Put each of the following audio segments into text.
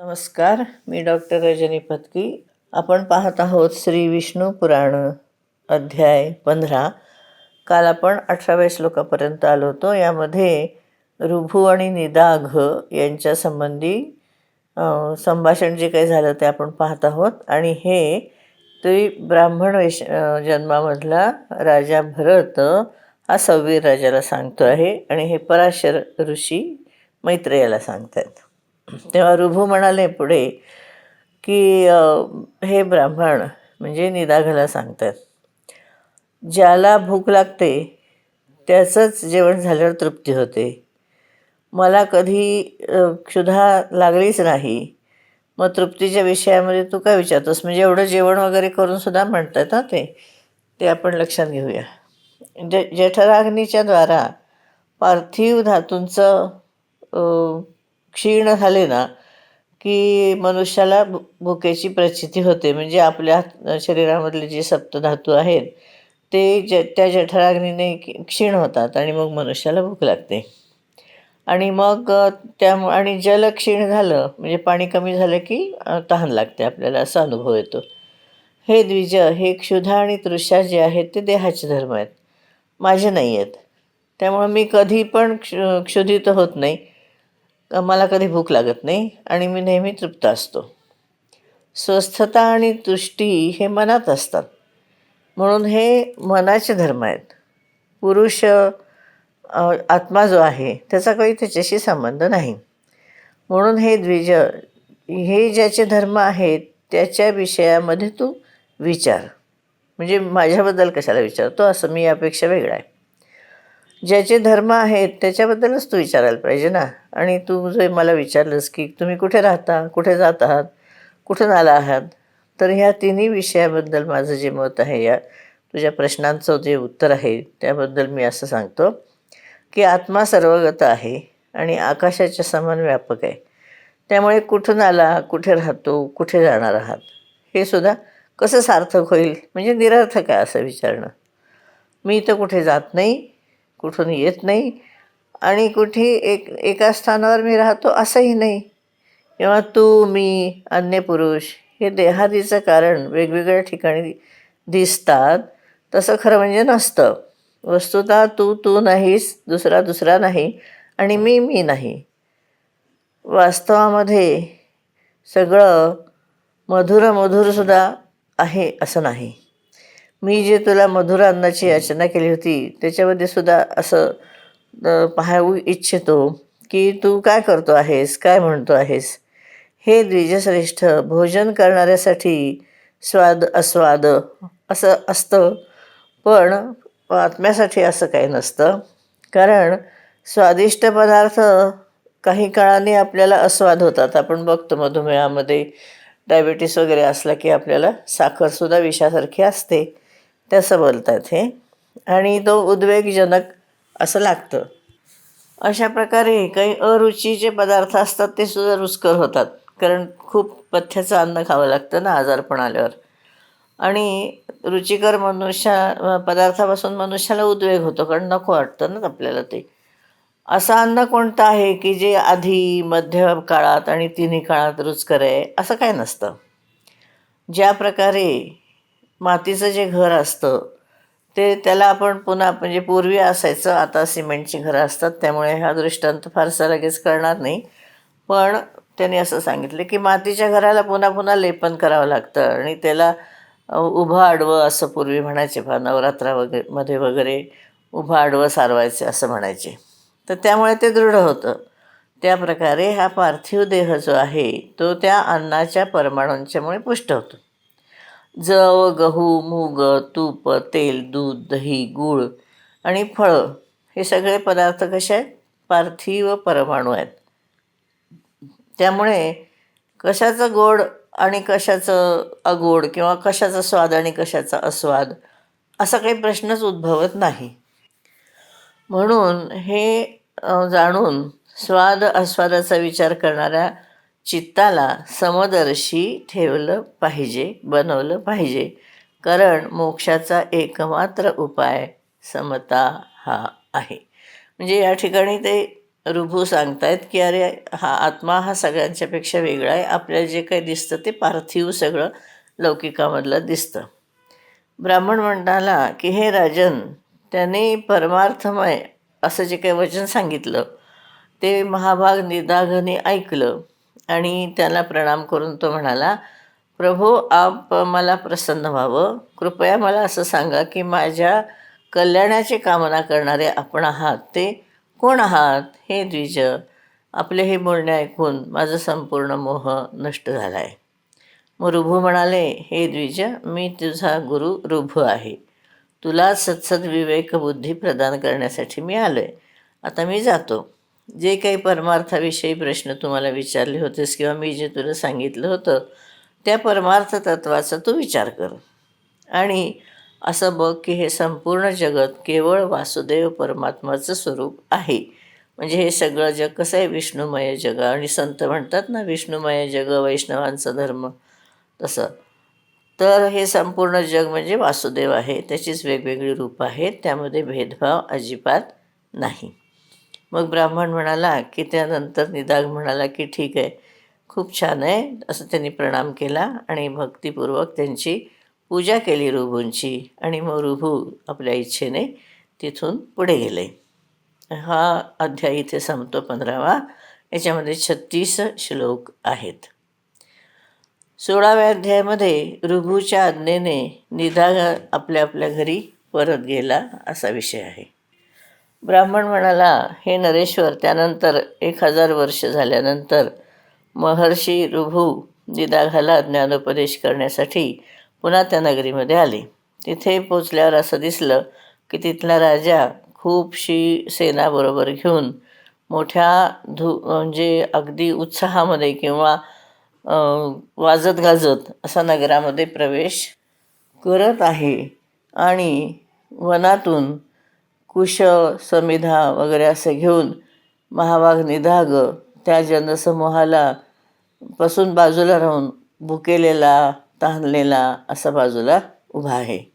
नमस्कार मी डॉक्टर रजनी फतकी आपण पाहत आहोत श्री विष्णू पुराण अध्याय पंधरा. काल आपण अठराव्या श्लोकापर्यंत आलो होतो. यामध्ये ऋभू आणि निदाघ यांच्या संबंधी संभाषण जे काही झालं ते आपण पाहत आहोत. आणि हे ते ब्राह्मण वैश जन्मामधला राजा भरत हा सव्वीर राजाला सांगतो आहे. आणि हे पराशर ऋषी मैत्रेयाला सांगतात तेव्हा ऋभू म्हणाले पुढे की हे ब्राह्मण म्हणजे निदाघाला सांगतात. ज्याला भूक लागते त्याचंच जेवण झाल्यावर तृप्ती होते. मला कधी क्षुधा लागलीच नाही. मग तृप्तीच्या विषयामध्ये तू काय विचारतोस? म्हणजे एवढं जेवण वगैरे करून सुद्धा म्हणतात ना ते. ते आपण लक्षात घेऊया. जे जठराग्नीच्या द्वारा पार्थिव धातूंचं क्षीण झाले ना की मनुष्याला भु भुकेची प्रचिती होते. म्हणजे आपल्या शरीरामधले जे सप्तधातू आहेत ते ज त्या जठराग्नीने क्षीण होतात आणि मग मनुष्याला भूक लागते. आणि मग त्या आणि जल क्षीण झालं म्हणजे पाणी कमी झालं की तहान लागते आपल्याला असा अनुभव येतो. हे द्विज हे क्षुधा आणि तृषा जे आहेत ते देहाचे धर्म आहेत. माझे नाही आहेत त्यामुळं मी कधी पण क्ष क्षुधित होत नाही. मला कधी भूक लागत नाही आणि मी नेहमी तृप्त असतो. स्वस्थता आणि तुष्टी हे मनात असतात. म्हणून हे मनाचे धर्म आहेत. पुरुष आत्मा जो आहे त्याचा काही त्याच्याशी संबंध नाही. म्हणून हे द्विज हे ज्याचे धर्म आहेत त्याच्या विषयामध्ये तू विचार. म्हणजे माझ्याबद्दल कशाला विचारतो असं मी यापेक्षा वेगळा आहे. ज्याचे धर्म आहेत त्याच्याबद्दलच तू विचारायला पाहिजे ना. आणि तू जे मला विचारलंस की तुम्ही कुठे राहता कुठे जात आहात कुठून आला आहात तर ह्या तिन्ही विषयाबद्दल माझं जे मत आहे या तुझ्या प्रश्नांचं जे उत्तर आहे त्याबद्दल मी असं सांगतो की आत्मा सर्वगत आहे आणि आकाशाच्या समान व्यापक आहे. त्यामुळे कुठून आला कुठे राहतो कुठे जाणार आहात हे सुद्धा कसं सार्थक होईल म्हणजे निरर्थक आहे असं विचारणं. मी तर कुठे जात नाही कुठून येत नाही. आणि कुठे एक एका स्थानावर मी राहतो असंही नाही. किंवा तू मी अन्य पुरुष हे देहादीचं कारण वेगवेगळ्या ठिकाणी दिसतात. तसं खरं म्हणजे नसतं. वस्तुतः तू तू नाहीस दुसरा दुसरा नाही आणि मी मी नाही. वास्तवामध्ये सगळं मधुर मधुरसुद्धा आहे असं नाही. मी जे तुला मधुर अन्नाची याचना केली होती त्याच्यामध्ये सुद्धा असं पाहू इच्छितो की तू काय करतो आहेस काय म्हणतो आहेस? हे द्विजश्रेष्ठ भोजन करणाऱ्यासाठी स्वाद अस्वाद असं असतं पण आत्म्यासाठी असं काही नसतं. कारण स्वादिष्ट पदार्थ काही काळाने आपल्याला अस्वाद होतात. आपण बघतो मधुमेहामध्ये डायबिटीस वगैरे असला की आपल्याला साखरसुद्धा विषासारखी असते. तसं बोलतात हे. आणि तो उद्वेगजनक असं लागतं. अशा प्रकारे काही अरुचीचे पदार्थ असतात ते सुद्धा रुचकर होतात. कारण खूप पथ्याचं अन्न खावं लागतं ना आजारपण आल्यावर आणि रुचिकर मनुष्या पदार्थापासून मनुष्याला उद्वेग होतो. कारण नको वाटतं ना आपल्याला ते. असं अन्न कोणतं आहे की जे आधी मध्य काळात आणि तिन्ही काळात रुचकर आहे? असं काय नसतं. ज्या प्रकारे मातीचं जे घर असतं ते त्याला आपण पुन्हा म्हणजे पूर्वी असायचं आता सिमेंटची घरं असतात त्यामुळे हा दृष्टांत फारसा लगेच कळणार नाही. पण त्यांनी असं सांगितलं की मातीच्या घराला पुन्हा पुन्हा लेपन करावं लागतं आणि त्याला उभं आडवं असं पूर्वी म्हणायचे फार नवरात्रा वगैरे मध्ये वगैरे उभं आडवं सारवायचे असं म्हणायचे. तर त्यामुळे ते दृढ होतं. त्याप्रकारे हा पार्थिव देह जो आहे तो त्या अन्नाच्या परमाणूंच्यामुळे पुष्ट होतो. जव गहू मूग तूप तेल दूध दही गूळ आणि फळं हे सगळे पदार्थ कसे आहेत? पार्थिव परमाणू आहेत. त्यामुळे कशाचं गोड आणि कशाचं अगोड किंवा कशाचा स्वाद आणि कशाचा अस्वाद असा काही प्रश्नच उद्भवत नाही. म्हणून हे जाणून स्वाद आस्वादाचा विचार करणाऱ्या चित्ताला समदर्शी ठेवलं पाहिजे बनवलं पाहिजे. कारण मोक्षाचा एकमात्र उपाय समता हा आहे. म्हणजे या ठिकाणी ते रुभू सांगतायत की अरे हा आत्मा हा सगळ्यांच्यापेक्षा वेगळा आहे. आपल्याला जे काही दिसतं ते पार्थिव सगळं लौकिकामधलं दिसतं. ब्राह्मण म्हणाला की हे राजन त्याने परमार्थमय असं जे काही वचन सांगितलं ते महाभाग निदाघने ऐकलं. आणि त्याला प्रणाम करून तो म्हणाला प्रभो आप मला प्रसन्न व्हावं. कृपया मला असं सांगा की माझ्या कल्याणाची कामना करणारे आपण आहात ते कोण आहात? हे द्विज आपले हे बोलणे ऐकून माझं संपूर्ण मोह नष्ट झाला आहे मग रुभू म्हणाले हे द्विज मी तुझा गुरु रुभू आहे. तुला सत्सद विवेक बुद्धी प्रदान करण्यासाठी मी आलो आहे आता मी जातो. जे काही परमार्थाविषयी प्रश्न तुम्हाला विचारले होतेस किंवा मी जे तुला सांगितलं होतं त्या परमार्थ तत्वाचा तू विचार कर. आणि असं बघ की हे संपूर्ण जगत केवळ वासुदेव परमात्माचं स्वरूप आहे. म्हणजे हे सगळं जग कसं आहे? विष्णुमय जग. आणि संत म्हणतात ना विष्णुमय जग वैष्णवांचा धर्म तसं. तर हे संपूर्ण जग म्हणजे वासुदेव आहे. त्याचीच वेगवेगळी रूपं आहेत. त्यामध्ये भेदभाव अजिबात नाही. मग ब्राह्मण म्हणाला की त्यानंतर निदाग म्हणाला की ठीक आहे खूप छान आहे असं त्यांनी प्रणाम केला आणि भक्तिपूर्वक त्यांची पूजा केली रुभूंची आणि मग रुभू आपल्या इच्छेने तिथून पुढे गेले. हा अध्याय इथे संपतो पंधरावा. याच्यामध्ये छत्तीस श्लोक आहेत. सोळाव्या अध्यायामध्ये रुभूच्या आज्ञेने निदाग आपल्या आपल्या घरी परत गेला असा विषय आहे. ब्राह्मण म्हणाला हे नरेश्वर त्यानंतर एक हजार वर्ष झाल्यानंतर महर्षी रुभू दिदाघाला ज्ञानोपदेश करण्यासाठी पुन्हा त्या नगरीमध्ये आले. तिथे पोचल्यावर असं दिसलं की तिथला राजा खूपशी सेनाबरोबर घेऊन मोठ्या धू म्हणजे अगदी उत्साहामध्ये किंवा वाजत गाजत असा नगरामध्ये प्रवेश करत आहे. आणि वनातून कुश समिधा वगैरे असे घेऊन महावाघ निधाग त्या जनसमूहाला पासून बाजूला राहून भुकेलेला तहानलेला असा बाजूला उभा आहे.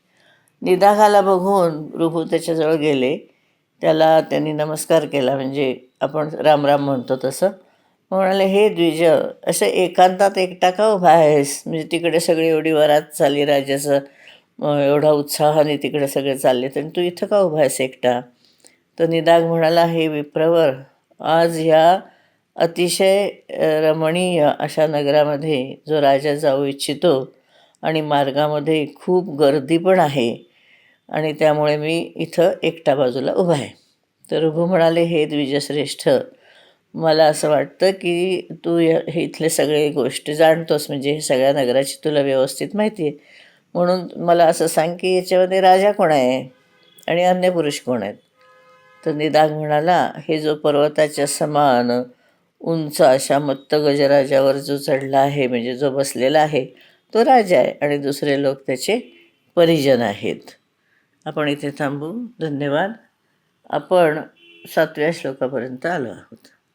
निदाघाला बघून रुभू त्याच्याजवळ गेले. त्याला त्यांनी नमस्कार केला म्हणजे आपण रामराम म्हणतो तसं. म्हणाले हे द्विज असं एकांतात एकटा का उभा आहेस? म्हणजे तिकडे सगळी एवढी वरात चाली राजाचं एवढा उत्साहाने तिकडे सगळे चालले. तर तू इथं का उभा आहेस एकटा? तर निदाग म्हणाला हे विप्रवर आज ह्या अतिशय रमणीय अशा नगरामध्ये जो राजा जाऊ इच्छितो आणि मार्गामध्ये खूप गर्दी पण आहे आणि त्यामुळे मी इथं एकटा बाजूला उभा आहे. तर रुभू म्हणाले हे द्विजश्रेष्ठ मला असं वाटतं की तू हे इथले सगळे गोष्टी जाणतोस. म्हणजे हे सगळ्या नगराची तुला व्यवस्थित माहिती आहे म्हणून मला असं सांग की याच्यामध्ये राजा कोण आहे आणि अन्य पुरुष कोण आहेत? तर निदाग म्हणाला हे जो पर्वताच्या समान उंच अशा मत्त गजराजावर जो चढला आहे म्हणजे जो बसलेला आहे तो राजा आहे आणि दुसरे लोक त्याचे परिजन आहेत. आपण इथे थांबू. धन्यवाद. आपण सातव्या श्लोकापर्यंत आलो आहोत.